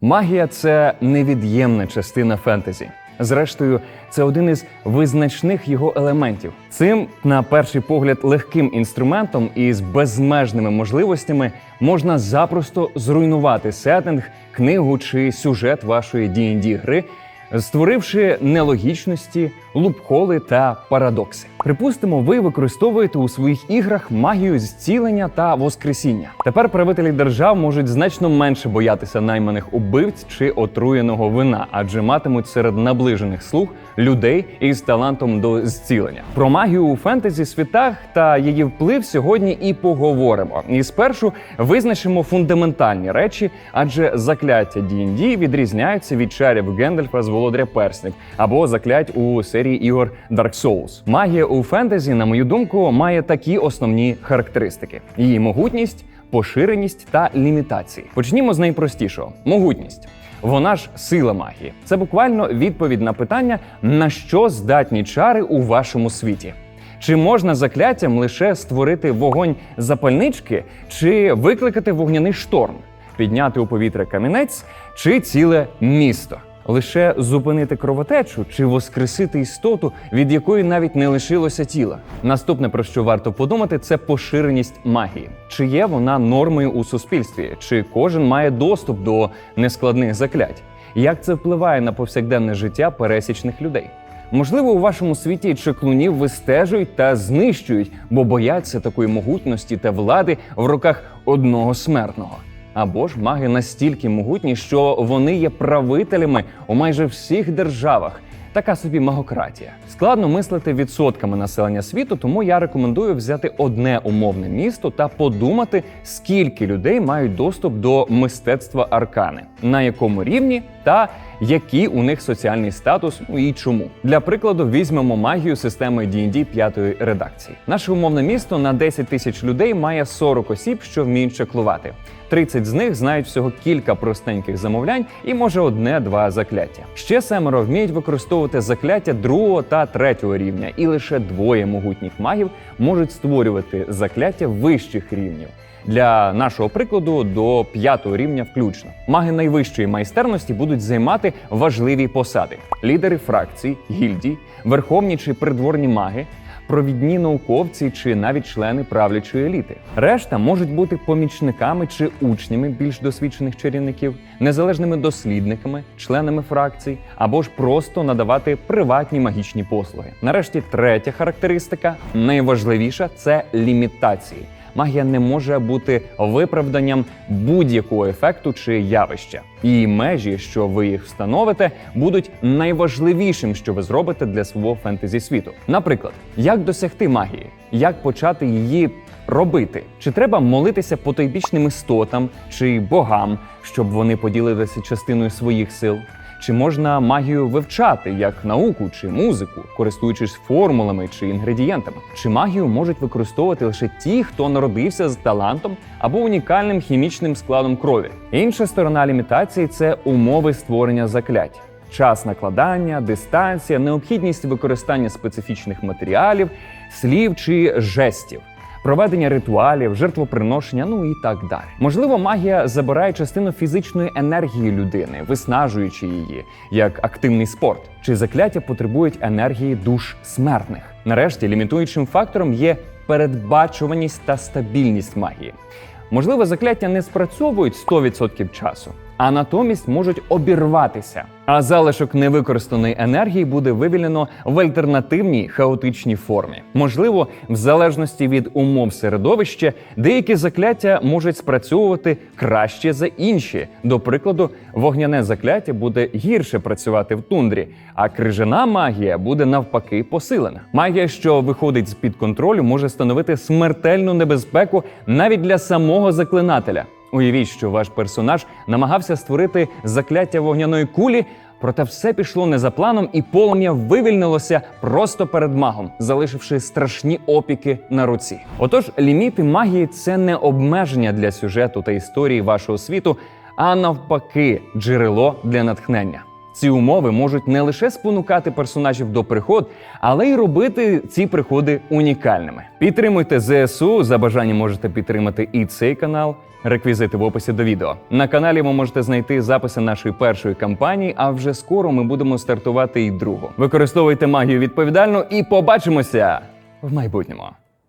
Магія це невід'ємна частина фентезі. Зрештою, це один із визначних його елементів. Цим, на перший погляд, легким інструментом із безмежними можливостями можна запросто зруйнувати сеттинг, книгу чи сюжет вашої D&D гри, створивши нелогічності, лупхоли та парадокси. Припустимо, ви використовуєте у своїх іграх магію зцілення та воскресіння. Тепер правителі держав можуть значно менше боятися найманих убивць чи отруєного вина, адже матимуть серед наближених слуг людей із талантом до зцілення. Про магію у фентезі світах та її вплив сьогодні і поговоримо. І спершу визначимо фундаментальні речі, адже закляття D&D відрізняються від чарів Гендальфа з володаря перснів або заклять у серії ігор Dark Souls. Магія у фентезі, на мою думку, має такі основні характеристики: її могутність, поширеність та лімітації. Почнімо з найпростішого: могутність. Вона ж сила магії. Це буквально відповідь на питання, на що здатні чари у вашому світі. Чи можна закляттям лише створити вогонь запальнички, чи викликати вогняний шторм, підняти у повітря камінець чи ціле місто? Лише зупинити кровотечу чи воскресити істоту, від якої навіть не лишилося тіла. Наступне про що варто подумати, це поширеність магії. Чи є вона нормою у суспільстві? Чи кожен має доступ до нескладних заклять? Як це впливає на повсякденне життя пересічних людей? Можливо, у вашому світі чеклунів вистежують та знищують, бо бояться такої могутності та влади в руках одного смертного. Або ж маги настільки могутні, що вони є правителями у майже всіх державах. Така собі магократія. Складно мислити відсотками населення світу, тому я рекомендую взяти одне умовне місто та подумати, скільки людей мають доступ до мистецтва аркани, на якому рівні та який у них соціальний статус ну і чому. Для прикладу, візьмемо магію системи D&D п'ятої редакції. Наше умовне місто на 10 тисяч людей має 40 осіб, що вміють чаклувати. 30 з них знають всього кілька простеньких замовлянь і може одне-два закляття. Ще семеро вміють використовувати закляття другого та третього рівня, і лише двоє могутніх магів можуть створювати закляття вищих рівнів. Для нашого прикладу до п'ятого рівня включно. Маги найвищої майстерності будуть займати важливі посади: лідери фракцій, гільдій, верховні чи придворні маги, провідні науковці чи навіть члени правлячої еліти. Решта можуть бути помічниками чи учнями більш досвідчених чарівників, незалежними дослідниками, членами фракцій або ж просто надавати приватні магічні послуги. Нарешті третя характеристика найважливіша це лімітації. Магія не може бути виправданням будь-якого ефекту чи явища. Її межі, що ви їх встановите, будуть найважливішим, що ви зробите для свого фентезі світу. Наприклад, як досягти магії, як почати її робити? Чи треба молитися потойбічним істотам чи богам, щоб вони поділилися частиною своїх сил? Чи можна магію вивчати як науку чи музику, користуючись формулами чи інгредієнтами? Чи магію можуть використовувати лише ті, хто народився з талантом або унікальним хімічним складом крові? Інша сторона лімітації це умови створення заклять. Час накладання, дистанція, необхідність використання специфічних матеріалів, слів чи жестів проведення ритуалів, жертвоприношення, ну і так далі. Можливо, магія забирає частину фізичної енергії людини, виснажуючи її як активний спорт. Чи закляття потребують енергії душ смертних? Нарешті лімітуючим фактором є передбачуваність та стабільність магії. Можливо, закляття не спрацьовують 100% часу, а натомість можуть обірватися. А залишок невикористаної енергії буде вивільнено в альтернативній хаотичній формі. Можливо, в залежності від умов середовища, деякі закляття можуть спрацьовувати краще за інші. До прикладу, вогняне закляття буде гірше працювати в тундрі, а крижана магія буде навпаки посилена. Магія, що виходить з під контролю, може становити смертельну небезпеку навіть для самого заклинателя. Уявіть, що ваш персонаж намагався створити закляття вогняної кулі, проте все пішло не за планом, і полум'я вивільнилося просто перед магом, залишивши страшні опіки на руці. Отож, ліміти магії це не обмеження для сюжету та історії вашого світу, а навпаки, джерело для натхнення. Ці умови можуть не лише спонукати персонажів до приход, але й робити ці приходи унікальними. Підтримуйте ЗСУ. За бажанням можете підтримати і цей канал. Реквізити в описі до відео. На каналі ви можете знайти записи нашої першої кампанії, а вже скоро ми будемо стартувати і другу. Використовуйте магію відповідально і побачимося в майбутньому.